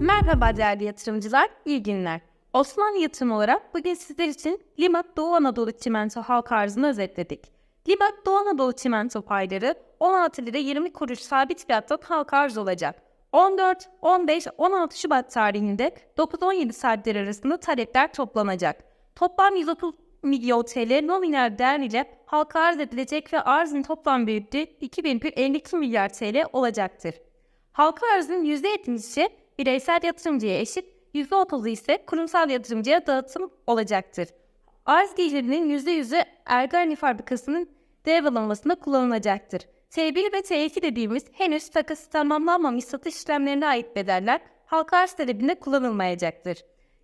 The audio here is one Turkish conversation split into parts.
Merhaba değerli yatırımcılar, iyi günler. Osmanlı yatırım olarak bugün sizler için Limak Doğu Anadolu Çimento halka arzını özetledik. Limak Doğu Anadolu Çimento payları 16 lira 20 kuruş sabit fiyattan halka arz olacak. 14, 15, 16 Şubat tarihinde 9-17 saatler arasında talepler toplanacak. Toplam 130 milyon TL nominal değer ile halka arz edilecek ve arzın toplam büyüklüğü 2052 milyar TL olacaktır. Halka arzın %70'i bireysel yatırımcıya eşit, %30'u ise kurumsal yatırımcıya dağıtım olacaktır. Arz gelirinin %100'ü Ergani fabrikasının devralınmasında kullanılacaktır. T1 ve T2 dediğimiz henüz takası tamamlanmamış satış işlemlerine ait bedeller halka arz talebinde kullanılmayacaktır.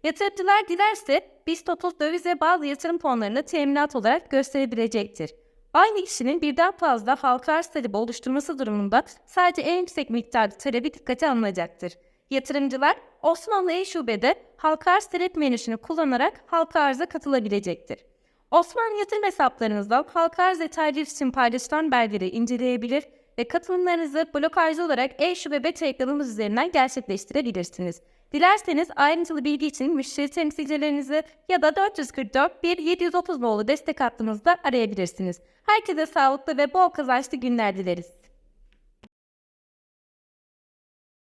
Yatırımcılar dilerse BIST 30 döviz ve bazı yatırım fonlarını teminat olarak gösterebilecektir. Aynı kişinin birden fazla halka arz talebi oluşturması durumunda sadece en yüksek miktarda talebi dikkate alınacaktır. Yatırımcılar Osmanlı E-Şube'de halka arz talep menüsünü kullanarak halka arza katılabilecektir. Osmanlı yatırım hesaplarınızdan halka arz detaylı için paylaşılan belgeleri inceleyebilir ve katılımlarınızı blokajlı olarak E-Şube beta ekranımız üzerinden gerçekleştirebilirsiniz. Dilerseniz ayrıntılı bilgi için müşteri temsilcilerinizi ya da 444 1 730 nolu destek hattınızda arayabilirsiniz. Herkese sağlıklı ve bol kazançlı günler dileriz.